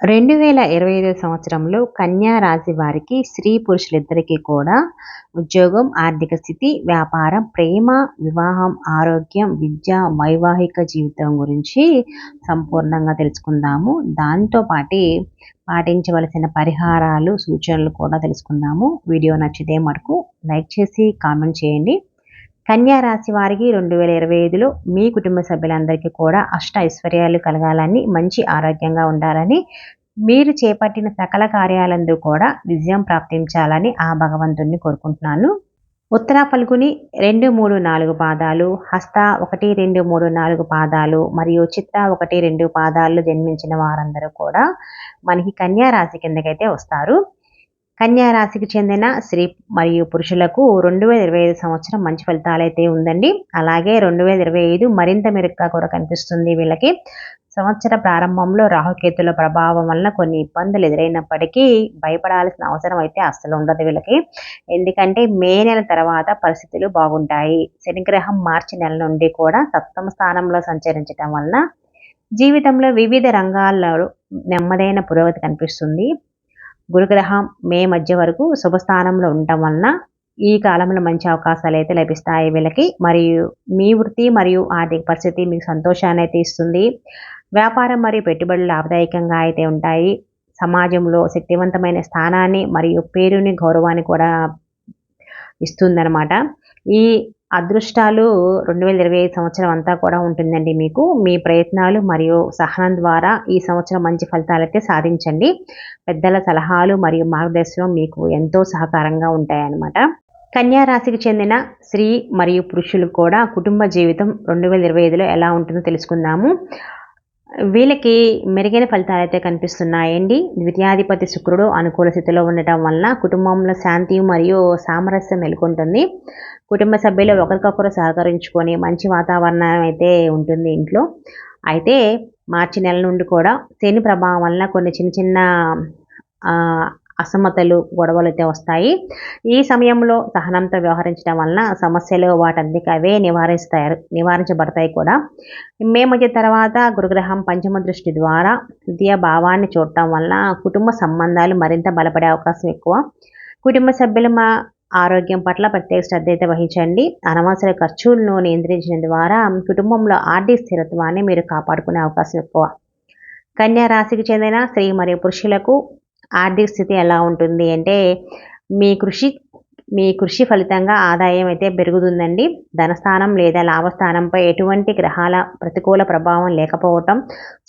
రెండు వేల ఇరవై ఐదు సంవత్సరంలో కన్యా రాశి వారికి స్త్రీ పురుషులిద్దరికీ కూడా ఉద్యోగం ఆర్థిక స్థితి వ్యాపారం ప్రేమ వివాహం ఆరోగ్యం విద్య వైవాహిక జీవితం గురించి సంపూర్ణంగా తెలుసుకుందాము. దాంతోపాటి పాటించవలసిన పరిహారాలు సూచనలు కూడా తెలుసుకుందాము. వీడియో నచ్చితే మటుకు లైక్ చేసి కామెంట్ చేయండి. రాశి వారికి రెండు వేల ఇరవై ఐదులో మీ కుటుంబ సభ్యులందరికీ కూడా అష్ట ఐశ్వర్యాలు కలగాలని మంచి ఆరోగ్యంగా ఉండాలని మీరు చేపట్టిన సకల కార్యాలందు కూడా విజయం ప్రాప్తించాలని ఆ భగవంతుణ్ణి కోరుకుంటున్నాను. ఉత్తర పలుకుని రెండు మూడు నాలుగు పాదాలు హస్త ఒకటి రెండు మూడు నాలుగు పాదాలు మరియు చిత్త ఒకటి రెండు పాదాలు జన్మించిన వారందరూ కూడా మనకి కన్యా రాశి కిందకైతే వస్తారు. కన్యారాశికి చెందిన స్త్రీ మరియు పురుషులకు రెండు వేల ఇరవై ఐదు సంవత్సరం మంచి ఫలితాలు అయితే ఉందండి. అలాగే రెండు వేల ఇరవై ఐదు మరింత మెరుగ్గా కూడా కనిపిస్తుంది వీళ్ళకి. సంవత్సర ప్రారంభంలో రాహుకేతుల ప్రభావం వలన కొన్ని ఇబ్బందులు ఎదురైనప్పటికీ భయపడాల్సిన అవసరం అయితే అస్సలు ఉండదు వీళ్ళకి. ఎందుకంటే మే నెల తర్వాత పరిస్థితులు బాగుంటాయి. శనిగ్రహం మార్చి నెల నుండి కూడా సప్తమ స్థానంలో సంచరించడం వలన జీవితంలో వివిధ రంగాల్లో నెమ్మదైన పురోగతి కనిపిస్తుంది. గురుగ్రహం మే మధ్య వరకు శుభస్థానంలో ఉండటం వలన ఈ కాలంలో మంచి అవకాశాలు అయితే లభిస్తాయి వీళ్ళకి. మరియు మీ వృత్తి మరియు ఆర్థిక పరిస్థితి మీకు సంతోషాన్ని అయితే ఇస్తుంది. వ్యాపారం మరియు పెట్టుబడులు లాభదాయకంగా అయితే ఉంటాయి. సమాజంలో శక్తివంతమైన స్థానాన్ని మరియు పేరుని గౌరవాన్ని కూడా ఇస్తుందన్నమాట. ఈ అదృష్టాలు రెండు వేల ఇరవై ఐదు సంవత్సరం అంతా కూడా ఉంటుందండి మీకు. మీ ప్రయత్నాలు మరియు సహనం ద్వారా ఈ సంవత్సరం మంచి ఫలితాలైతే సాధించండి. పెద్దల సలహాలు మరియు మార్గదర్శనం మీకు ఎంతో సహకారంగా ఉంటాయన్నమాట. కన్యా రాశికి చెందిన స్త్రీ మరియు పురుషులు కూడా కుటుంబ జీవితం రెండు వేల ఇరవై ఐదులో ఎలా ఉంటుందో తెలుసుకుందాము. వీళ్ళకి మెరుగైన ఫలితాలు అయితే కనిపిస్తున్నాయండి. ద్వితీయాధిపతి శుక్రుడు అనుకూల స్థితిలో ఉండటం వలన కుటుంబంలో శాంతి మరియు సామరస్యం నెలకొంటుంది. కుటుంబ సభ్యులు ఒకరికొకరు సహకరించుకొని మంచి వాతావరణం అయితే ఉంటుంది ఇంట్లో. అయితే మార్చి నెల నుండి కూడా శని ప్రభావం వలన కొన్ని చిన్న చిన్న అసమతలు గొడవలు అయితే వస్తాయి. ఈ సమయంలో సహనంతో వ్యవహరించడం వలన సమస్యలు వాటందుకు అవే నివారిస్తారు నివారించబడతాయి కూడా. మే మధ్య తర్వాత గురుగ్రహం పంచమ దృష్టి ద్వారా ద్వితీయ భావాన్ని చూడటం వలన కుటుంబ సంబంధాలు మరింత బలపడే అవకాశం ఎక్కువ. కుటుంబ సభ్యులు మా ఆరోగ్యం పట్ల ప్రత్యేక శ్రద్ధ అయితే వహించండి. అనవసర ఖర్చులను నియంత్రించడం ద్వారా కుటుంబంలో ఆర్థిక స్థిరత్వాన్ని మీరు కాపాడుకునే అవకాశం ఎక్కువ. కన్యా రాశికి చెందిన స్త్రీ మరియు పురుషులకు ఆర్థిక స్థితి ఎలా ఉంటుంది అంటే మీ కృషి మీ కృషి ఫలితంగా ఆదాయం అయితే పెరుగుతుందండి. ధనస్థానం లేదా లాభస్థానంపై ఎటువంటి గ్రహాల ప్రతికూల ప్రభావం లేకపోవటం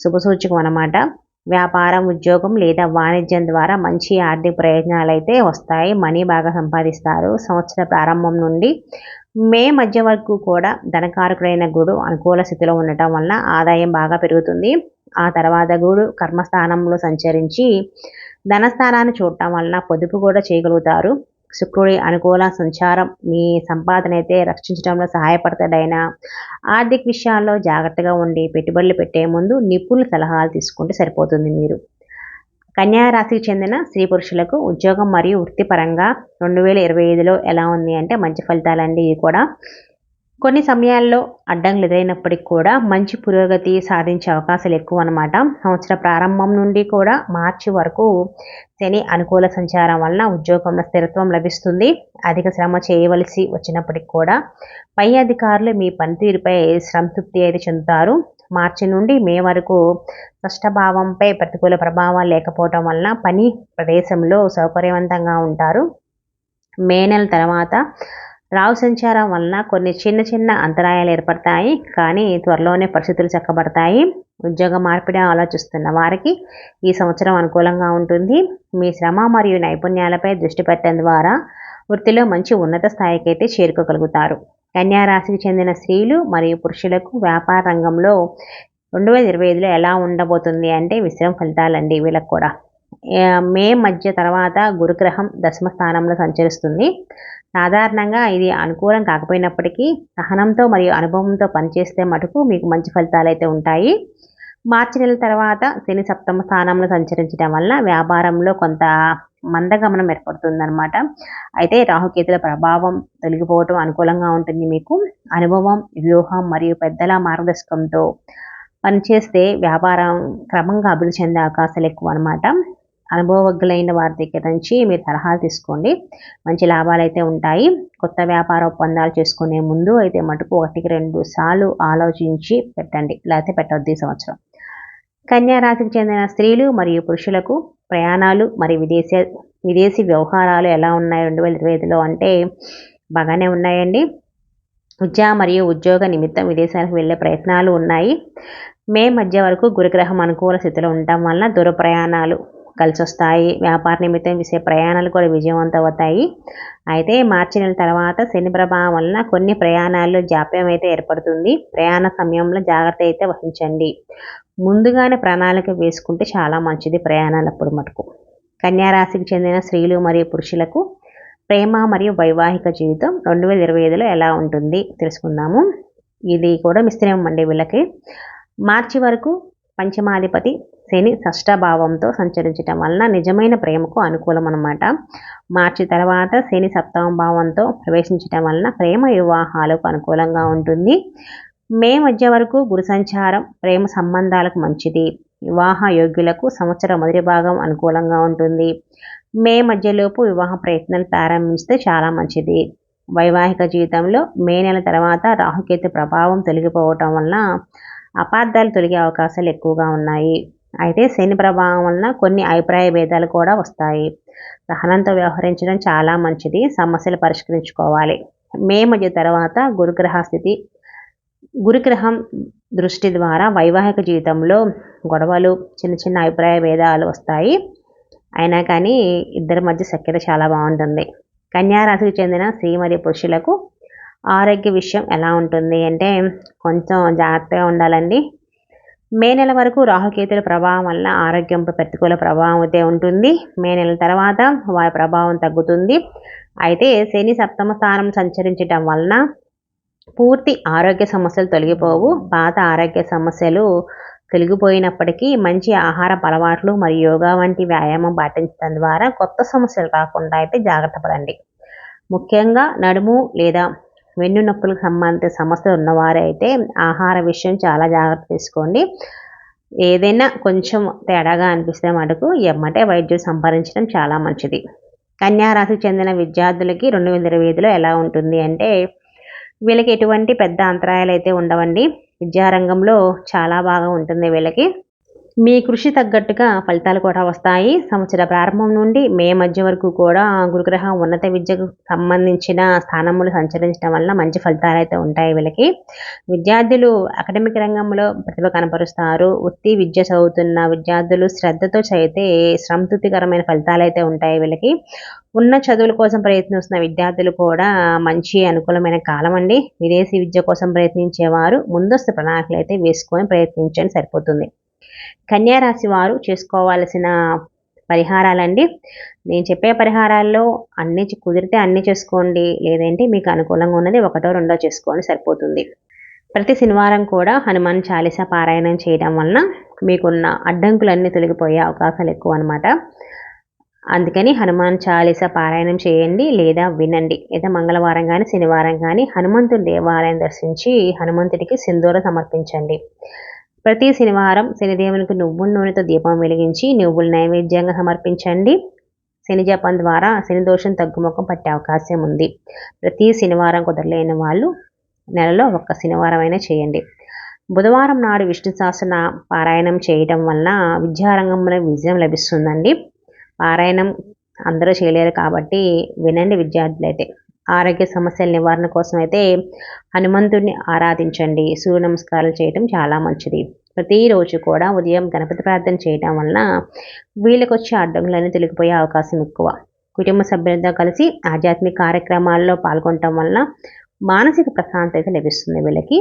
శుభసూచకం అన్నమాట. వ్యాపారం ఉద్యోగం లేదా వాణిజ్యం ద్వారా మంచి ఆర్థిక ప్రయోజనాలు అయితే వస్తాయి. మనీ బాగా సంపాదిస్తారు. సంవత్సర ప్రారంభం నుండి మే మధ్య వరకు కూడా ధనకారకుడైన గుడు అనుకూల స్థితిలో ఉండటం వలన ఆదాయం బాగా పెరుగుతుంది. ఆ తర్వాత గుడు కర్మస్థానంలో సంచరించి ధనస్థానాన్ని చూడటం వలన పొదుపు కూడా చేయగలుగుతారు. శుక్రుడి అనుకూల సంచారం మీ సంపాదన అయితే రక్షించడంలో సహాయపడతాడైనా. ఆర్థిక విషయాల్లో జాగ్రత్తగా ఉండి పెట్టుబడులు పెట్టే ముందు నిపుణుల సలహాలు తీసుకుంటే సరిపోతుంది మీరు. కన్యా రాశికి చెందిన స్త్రీ పురుషులకు ఉద్యోగం మరియు వృత్తిపరంగా రెండు వేల ఇరవై ఐదులో ఎలా ఉంది అంటే మంచి ఫలితాలండి ఇవి కూడా. కొన్ని సమయాల్లో అడ్డంకులు ఎదురైనప్పటికీ కూడా మంచి పురోగతి సాధించే అవకాశాలు ఎక్కువ అనమాట సంవత్సర ప్రారంభం నుండి కూడా మార్చి వరకు శని అనుకూల సంచారం వలన ఉద్యోగంలో స్థిరత్వం లభిస్తుంది. అధిక శ్రమ చేయవలసి వచ్చినప్పటికి కూడా పై అధికారులు మీ పనితీరుపై సంతృప్తి అయితే చెందుతారు. మార్చి నుండి మే వరకు కష్టభావంపై ప్రతికూల ప్రభావం లేకపోవటం వలన పని ప్రదేశంలో సౌకర్యవంతంగా ఉంటారు. మే నెల తర్వాత రావు సంచారం వలన కొన్ని చిన్న చిన్న అంతరాయాలు ఏర్పడతాయి. కానీ త్వరలోనే పరిస్థితులు చక్కబడతాయి. ఉద్యోగ మార్పిడి ఆలోచిస్తున్న వారికి ఈ సంవత్సరం అనుకూలంగా ఉంటుంది. మీ శ్రమ మరియు నైపుణ్యాలపై దృష్టి పెట్టడం ద్వారా వృత్తిలో మంచి ఉన్నత స్థాయికి అయితే చేరుకోగలుగుతారు. కన్యారాశికి చెందిన స్త్రీలు మరియు పురుషులకు వ్యాపార రంగంలో రెండు వేల ఇరవై ఐదులో ఎలా ఉండబోతుంది అంటే విశ్రమ ఫలితాలండి వీళ్ళకి కూడా. మే మధ్య తర్వాత గురుగ్రహం దశమ స్థానంలో సంచరిస్తుంది. సాధారణంగా ఇది అనుకూలం కాకపోయినప్పటికీ సహనంతో మరియు అనుభవంతో పనిచేస్తే మటుకు మీకు మంచి ఫలితాలు అయితే ఉంటాయి. మార్చి నెల తర్వాత శని సప్తమ స్థానంలో సంచరించడం వల్ల వ్యాపారంలో కొంత మందగమనం ఏర్పడుతుందన్నమాట. అయితే రాహుకేతుల ప్రభావం తొలగిపోవటం అనుకూలంగా ఉంటుంది మీకు. అనుభవం వ్యూహం మరియు పెద్దల మార్గదర్శకంతో పనిచేస్తే వ్యాపారం క్రమంగా అభివృద్ధి చెందే అవకాశాలు ఎక్కువ అనమాట అనుభవజ్ఞులైన వారి దగ్గర నుంచి మీరు సలహాలు తీసుకోండి. మంచి లాభాలు అయితే ఉంటాయి. కొత్త వ్యాపార ఒప్పందాలు చేసుకునే ముందు అయితే మటుకు ఒకటికి రెండు సార్లు ఆలోచించి పెట్టండి. లేకపోతే పెట్టవద్దు ఈ సంవత్సరం. కన్యారాశికి చెందిన స్త్రీలు మరియు పురుషులకు ప్రయాణాలు మరియు విదేశీ విదేశీ వ్యవహారాలు ఎలా ఉన్నాయి? రెండు వేల ఇరవై ఐదులో అంటే బాగానే ఉన్నాయండి. విద్య మరియు ఉద్యోగ నిమిత్తం విదేశాలకు వెళ్ళే ప్రయత్నాలు ఉన్నాయి. మే మధ్య వరకు గురుగ్రహం అనుకూల స్థితిలో ఉండటం వలన దూర ప్రయాణాలు కలిసి వస్తాయి వ్యాపార నిమిత్తం చేసే ప్రయాణాలు కూడా విజయవంతం అవుతాయి అయితే మార్చి నెల తర్వాత శని ప్రభావం వలన కొన్ని ప్రయాణాల్లో జాప్యం అయితే ఏర్పడుతుంది. ప్రయాణ సమయంలో జాగ్రత్త అయితే వహించండి. ముందుగానే ప్రణాళిక వేసుకుంటే చాలా మంచిది ప్రయాణాలు అప్పుడు మటుకు. కన్యారాశికి చెందిన స్త్రీలు మరియు పురుషులకు ప్రేమ మరియు వైవాహిక జీవితం రెండు వేల ఇరవై ఐదులో ఎలా ఉంటుంది తెలుసుకుందాము. ఇది కూడా మిశ్రమం అండి వీళ్ళకి. మార్చి వరకు పంచమాధిపతి శని షష్ఠభావంతో సంచరించటం వలన నిజమైన ప్రేమకు అనుకూలం అనమాట మార్చి తర్వాత శని సప్తమ భావంతో ప్రవేశించటం వలన ప్రేమ వివాహాలకు అనుకూలంగా ఉంటుంది. మే మధ్య వరకు గురు సంచారం ప్రేమ సంబంధాలకు మంచిది. వివాహ యోగ్యులకు సంవత్సరం మొదటి భాగం అనుకూలంగా ఉంటుంది. మే మధ్యలోపు వివాహ ప్రయత్నాలు ప్రారంభిస్తే చాలా మంచిది. వైవాహిక జీవితంలో మే నెల తర్వాత రాహుకేతు ప్రభావం తొలగిపోవటం వలన అపార్థాలు తొలగే అవకాశాలు ఎక్కువగా ఉన్నాయి. అయితే శని ప్రభావం వలన కొన్ని అభిప్రాయ భేదాలు కూడా వస్తాయి. సహనంతో వ్యవహరించడం చాలా మంచిది. సమస్యలు పరిష్కరించుకోవాలి. మే మధ్య తర్వాత గురుగ్రహ స్థితి గురుగ్రహం దృష్టి ద్వారా వైవాహిక జీవితంలో గొడవలు చిన్న చిన్న అభిప్రాయ భేదాలు వస్తాయి. అయినా కానీ ఇద్దరి మధ్య సఖ్యత చాలా బాగుంటుంది. కన్యారాశికి చెందిన స్త్రీ మరియు పురుషులకు ఆరోగ్య విషయం ఎలా ఉంటుంది అంటే కొంచెం జాగ్రత్తగా ఉండాలండి. మే నెల వరకు రాహుకేతుల ప్రభావం వల్ల ఆరోగ్యంపై ప్రతికూల ప్రభావం అయితే ఉంటుంది. మే నెల తర్వాత వారి ప్రభావం తగ్గుతుంది. అయితే శని సప్తమ స్థానం సంచరించడం వలన పూర్తి ఆరోగ్య సమస్యలు తొలగిపోవు. పాత ఆరోగ్య సమస్యలు తొలగిపోయినప్పటికీ మంచి ఆహార అలవాట్లు మరియు యోగా వంటి వ్యాయామం పాటించడం ద్వారా కొత్త సమస్యలు రాకుండా అయితే జాగ్రత్త పడండి. ముఖ్యంగా నడుము లేదా వెన్ను నొప్పులకు సంబంధిత సమస్యలు ఉన్నవారైతే ఆహార విషయం చాలా జాగ్రత్త తీసుకోండి. ఏదైనా కొంచెం తేడాగా అనిపిస్తే మటుకు ఎమ్మటే వైద్యులు సంపాదించడం చాలా మంచిది. కన్యారాశికి చెందిన విద్యార్థులకి రెండు వేల ఇరవై ఐదులో ఎలా ఉంటుంది అంటే వీళ్ళకి ఎటువంటి పెద్ద అంతరాయాలు అయితే ఉండవండి. విద్యారంగంలో చాలా బాగా ఉంటుంది వీళ్ళకి. మీ కృషి తగ్గట్టుగా ఫలితాలు కూడా వస్తాయి. సంవత్సర ప్రారంభం నుండి మే మధ్య వరకు కూడా గురుగ్రహం ఉన్నత విద్యకు సంబంధించిన స్థానములు సంచరించడం వల్ల మంచి ఫలితాలు అయితే ఉంటాయి వీళ్ళకి. విద్యార్థులు అకాడమిక్ రంగంలో ప్రతిభ కనపరుస్తారు. వృత్తి విద్య చదువుతున్న విద్యార్థులు శ్రద్ధతో చదివితే సంతృప్తికరమైన ఫలితాలు అయితే ఉంటాయి వీళ్ళకి. ఉన్న చదువుల కోసం ప్రయత్నిస్తున్న విద్యార్థులు కూడా మంచి అనుకూలమైన కాలం అండి. విదేశీ విద్య కోసం ప్రయత్నించేవారు ముందస్తు ప్రణాళికలు అయితే వేసుకొని ప్రయత్నించండి సరిపోతుంది. కన్యారాశి వారు చేసుకోవాల్సిన పరిహారాలండి. నేను చెప్పే పరిహారాల్లో అన్ని కుదిరితే అన్నీ చేసుకోండి. లేదంటే మీకు అనుకూలంగా ఉన్నది ఒకటో రెండో చేసుకోండి సరిపోతుంది. ప్రతి శనివారం కూడా హనుమాన్ చాలీస పారాయణం చేయడం వలన మీకున్న అడ్డంకులన్నీ తొలగిపోయే అవకాశాలు ఎక్కువ అనమాట అందుకని హనుమాన్ చాలీస పారాయణం చేయండి లేదా వినండి. లేదా మంగళవారం కానీ శనివారం కానీ హనుమంతుడి దేవాలయం దర్శించి హనుమంతుడికి సింధూర సమర్పించండి. ప్రతి శనివారం శనిదేవునికి నువ్వుల నూనెతో దీపం వెలిగించి నువ్వులు నైవేద్యంగా సమర్పించండి. శని జపం ద్వారా శని దోషం తగ్గుముఖం పట్టే అవకాశం ఉంది. ప్రతి శనివారం కుదరలేని వాళ్ళు నెలలో ఒక్క శనివారం అయినా చేయండి. బుధవారం నాడు విష్ణు శాసన పారాయణం చేయడం వలన విద్యారంగంలో విజయం లభిస్తుందండి. పారాయణం అందరూ చేయలేరు కాబట్టి వినండి విద్యార్థులైతే. ఆరోగ్య సమస్యల నివారణ కోసం అయితే హనుమంతుడిని ఆరాధించండి. సూర్య నమస్కారాలు చేయడం చాలా మంచిది. ప్రతిరోజు కూడా ఉదయం గణపతి ప్రార్థన చేయడం వలన వీళ్ళకి వచ్చే అడ్డంకులన్నీ తొలగిపోయే అవకాశం ఎక్కువ. కుటుంబ సభ్యులతో కలిసి ఆధ్యాత్మిక కార్యక్రమాల్లో పాల్గొనటం వలన మానసిక ప్రశాంతత లభిస్తుంది వీళ్ళకి.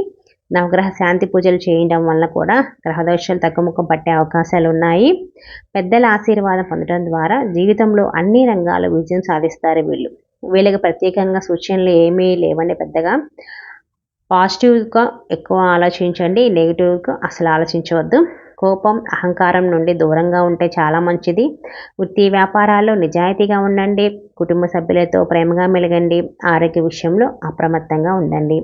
నవగ్రహ శాంతి పూజలు చేయడం వల్ల కూడా గ్రహదోషాలు తగ్గుముఖం పట్టే అవకాశాలు ఉన్నాయి. పెద్దల ఆశీర్వాదం పొందడం ద్వారా జీవితంలో అన్ని రంగాల విజయం సాధిస్తారు వీళ్ళు. వీళ్ళకి ప్రత్యేకంగా సూచనలు ఏమీ లేవండి పెద్దగా. పాజిటివ్గా ఎక్కువ ఆలోచించండి నెగిటివ్గా అసలు ఆలోచించవద్దు. కోపం అహంకారం నుండి దూరంగా ఉంటే చాలా మంచిది. వృత్తి వ్యాపారాల్లో నిజాయితీగా ఉండండి కుటుంబ సభ్యులతో ప్రేమగా మెలగండి ఆరోగ్య విషయంలో అప్రమత్తంగా ఉండండి.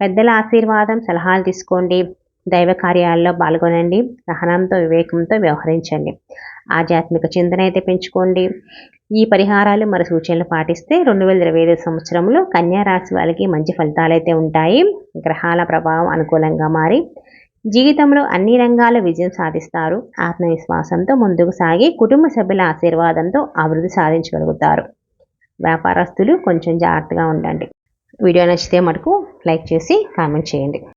పెద్దల ఆశీర్వాదం సలహాలు తీసుకోండి దైవ కార్యాల్లో పాల్గొనండి సహనంతో వివేకంతో వ్యవహరించండి. ఆధ్యాత్మిక చింతన అయితే పెంచుకోండి. ఈ పరిహారాలు మరి సూచనలు పాటిస్తే రెండు వేల ఇరవై ఐదు సంవత్సరంలో కన్యారాశి వాళ్ళకి మంచి ఫలితాలు అయితే ఉంటాయి. గ్రహాల ప్రభావం అనుకూలంగా మారి జీవితంలో అన్ని రంగాల విజయం సాధిస్తారు. ఆత్మవిశ్వాసంతో ముందుకు సాగి కుటుంబ సభ్యుల ఆశీర్వాదంతో అభివృద్ధి సాధించగలుగుతారు. వ్యాపారస్తులు కొంచెం జాగ్రత్తగా ఉండండి. వీడియో నచ్చితే మటుకు లైక్ చేసి కామెంట్ చేయండి.